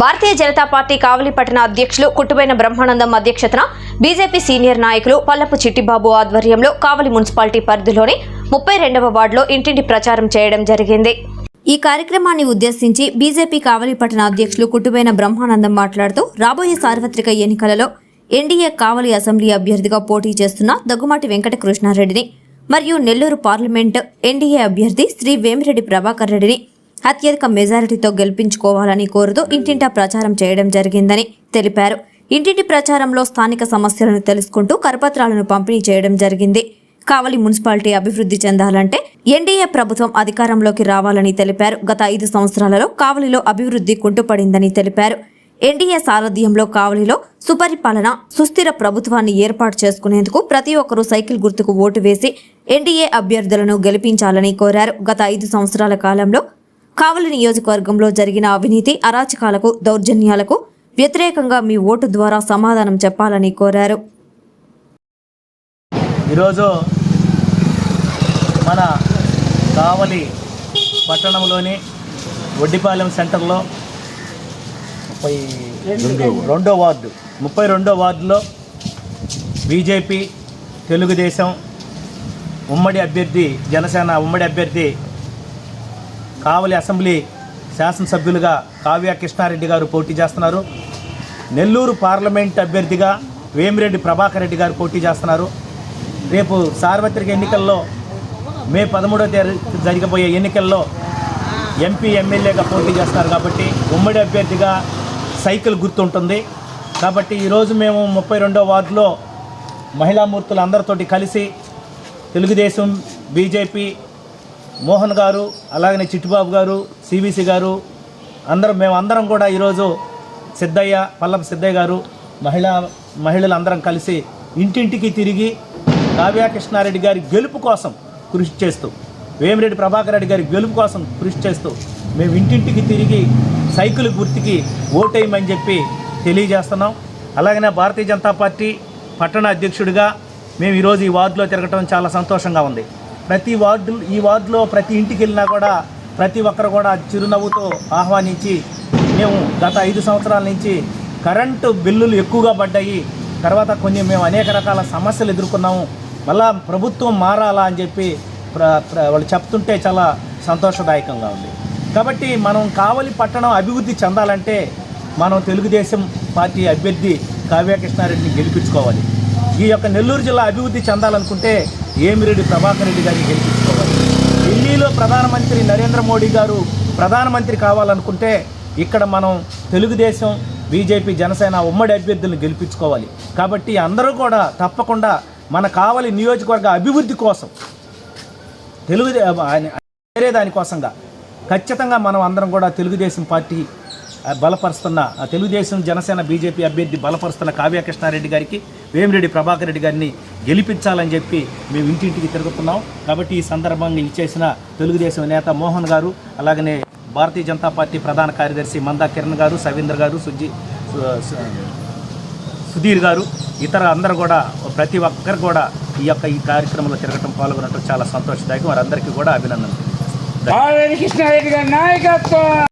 Bharatiya Janata party కావలి పట్టణ అధ్యక్షులు కుట్టుబైన బ్రహ్మానందం అధ్యక్షతన బీజేపీ సీనియర్ నాయకులు పల్లపు చిట్టిబాబు ఆధ్వర్యంలో కావలి మున్సిపాలిటీ పరిధిలోని ముప్పై రెండవ వార్డులో ఇంటింటి ప్రచారం చేయడం జరిగింది. ఈ కార్యక్రమాన్ని ఉద్దేశించి బీజేపీ కావలి పట్టణ అధ్యక్షులు కుట్టుబైన బ్రహ్మానందం మాట్లాడుతూ రాబోయే సార్వత్రిక ఎన్నికలలో ఎన్డీఏ కావలి అసెంబ్లీ అభ్యర్థిగా పోటీ చేస్తున్న దగ్గుమాటి వెంకట కృష్ణారెడ్డిని మరియు నెల్లూరు పార్లమెంట్ ఎన్డీఏ అభ్యర్థి శ్రీ వేమిరెడ్డి ప్రభాకర్ రెడ్డిని అత్యధిక మెజారిటీతో గెలిపించుకోవాలని కోరుతూ ఇంటింటా ప్రచారం చేయడం జరిగిందని తెలిపారు. ఇంటింటి ప్రచారంలో స్థానిక సమస్యలను తెలుసుకుంటూ కరపత్రాలను పంపిణీ చేయడం జరిగింది. కావలి మున్సిపాలిటీ అభివృద్ధి చెందాలంటే ఎన్డీఏ ప్రభుత్వం అధికారంలోకి రావాలని తెలిపారు. గత ఐదు సంవత్సరాలలో కావలిలో అభివృద్ధి కుంటుపడిందని తెలిపారు. ఎన్డీఏ సారథ్యంలో కావలిలో సుపరిపాలన సుస్థిర ప్రభుత్వాన్ని ఏర్పాటు చేసుకునేందుకు ప్రతి ఒక్కరూ సైకిల్ గుర్తుకు ఓటు వేసి ఎన్డీఏ అభ్యర్థులను గెలిపించాలని కోరారు. గత ఐదు సంవత్సరాల కాలంలో కావలి నియోజకవర్గంలో జరిగిన అవినీతి అరాచకాలకు దౌర్జన్యాలకు వ్యతిరేకంగా మీ ఓటు ద్వారా సమాధానం చెప్పాలని కోరారు. ఈరోజు మన కావలి పట్టణంలోని వడ్డిపాలెం సెంటర్లో ముప్పై రెండో వార్డు. ముప్పై రెండో వార్డులో బీజేపీ తెలుగుదేశం ఉమ్మడి అభ్యర్థి జనసేన ఉమ్మడి అభ్యర్థి కావలి అసెంబ్లీ శాసనసభ్యులుగా కావ్య కృష్ణారెడ్డి గారు పోటీ చేస్తున్నారు. నెల్లూరు పార్లమెంట్ అభ్యర్థిగా వేమిరెడ్డి ప్రభాకర్ రెడ్డి గారు పోటీ చేస్తున్నారు. రేపు సార్వత్రిక ఎన్నికల్లో మే పదమూడవ తేదీ జరగబోయే ఎన్నికల్లో ఎంపీ ఎమ్మెల్యేగా పోటీ చేస్తారు కాబట్టి ఉమ్మడి అభ్యర్థిగా సైకిల్ గుర్తుంటుంది. కాబట్టి ఈరోజు మేము ముప్పై రెండో వార్డులో మహిళామూర్తులు అందరితోటి కలిసి తెలుగుదేశం బీజేపీ మోహన్ గారు అలాగనే చిట్టిబాబు గారు సిబిసి గారు అందరం మేమందరం కూడా ఈరోజు సిద్ధయ్య పల్లం సిద్ధయ్య గారు మహిళా మహిళలు అందరం కలిసి ఇంటింటికి తిరిగి కావ్యాకృష్ణారెడ్డి గారి గెలుపు కోసం కృషి చేస్తూ వేమిరెడ్డి ప్రభాకర్ రెడ్డి గారి గెలుపు కోసం కృషి చేస్తూ మేము ఇంటింటికి తిరిగి సైకిల్ గుర్తుకి ఓటేయమని చెప్పి తెలియజేస్తున్నాం. అలాగనే భారతీయ జనతా పార్టీ పట్టణ అధ్యక్షుడిగా మేము ఈరోజు ఈ వార్డులో తిరగటం చాలా సంతోషంగా ఉంది. ప్రతి వార్డు ఈ వార్డులో ప్రతి ఇంటికి వెళ్ళినా కూడా ప్రతి ఒక్కరు కూడా చిరునవ్వుతో ఆహ్వానించి మేము గత ఐదు సంవత్సరాల నుంచి కరెంటు బిల్లులు ఎక్కువగా పడ్డాయి. తర్వాత కొన్ని మేము అనేక రకాల సమస్యలు ఎదుర్కొన్నాము. మళ్ళా ప్రభుత్వం మారాలా అని చెప్పి ప్ర వాళ్ళు చెప్తుంటే చాలా సంతోషదాయకంగా ఉంది. కాబట్టి మనం కావలి పట్టణం అభివృద్ధి చెందాలంటే మనం తెలుగుదేశం పార్టీ అభ్యర్థి కావ్యకృష్ణారెడ్డిని గెలిపించుకోవాలి. ఈ యొక్క నెల్లూరు జిల్లా అభివృద్ధి చెందాలనుకుంటే ఏమిరెడ్డి ప్రభాకర్ రెడ్డి గారిని గెలిపించుకోవాలి. ఢిల్లీలో ప్రధానమంత్రి నరేంద్ర మోడీ గారు ప్రధానమంత్రి కావాలనుకుంటే ఇక్కడ మనం తెలుగుదేశం బీజేపీ జనసేన ఉమ్మడి అభ్యర్థులను గెలిపించుకోవాలి. కాబట్టి అందరూ కూడా తప్పకుండా మన కావలి నియోజకవర్గ అభివృద్ధి కోసం తెలుగు వేరే దానికోసంగా ఖచ్చితంగా మనం అందరం కూడా తెలుగుదేశం పార్టీ బలపరుస్తున్న ఆ తెలుగుదేశం జనసేన బీజేపీ అభ్యర్థి బలపరుస్తున్న కావ్య కృష్ణారెడ్డి గారికి వేమిరెడ్డి ప్రభాకర్ రెడ్డి గారిని గెలిపించాలని చెప్పి మేము ఇంటింటికి తిరుగుతున్నాం. కాబట్టి ఈ సందర్భంగా ఇచ్చేసిన తెలుగుదేశం నేత మోహన్ గారు అలాగనే భారతీయ జనతా పార్టీ ప్రధాన కార్యదర్శి మందా కిరణ్ గారు సవీంద్ర గారు సుజి సుధీర్ గారు ఇతర అందరూ కూడా ప్రతి ఒక్కరు కూడా ఈ యొక్క ఈ కార్యక్రమంలో తిరగటం పాల్గొనడం చాలా సంతోషదాయకం. వారందరికీ కూడా అభినందనలు. కృష్ణారెడ్డి గారి నాయకత్వం!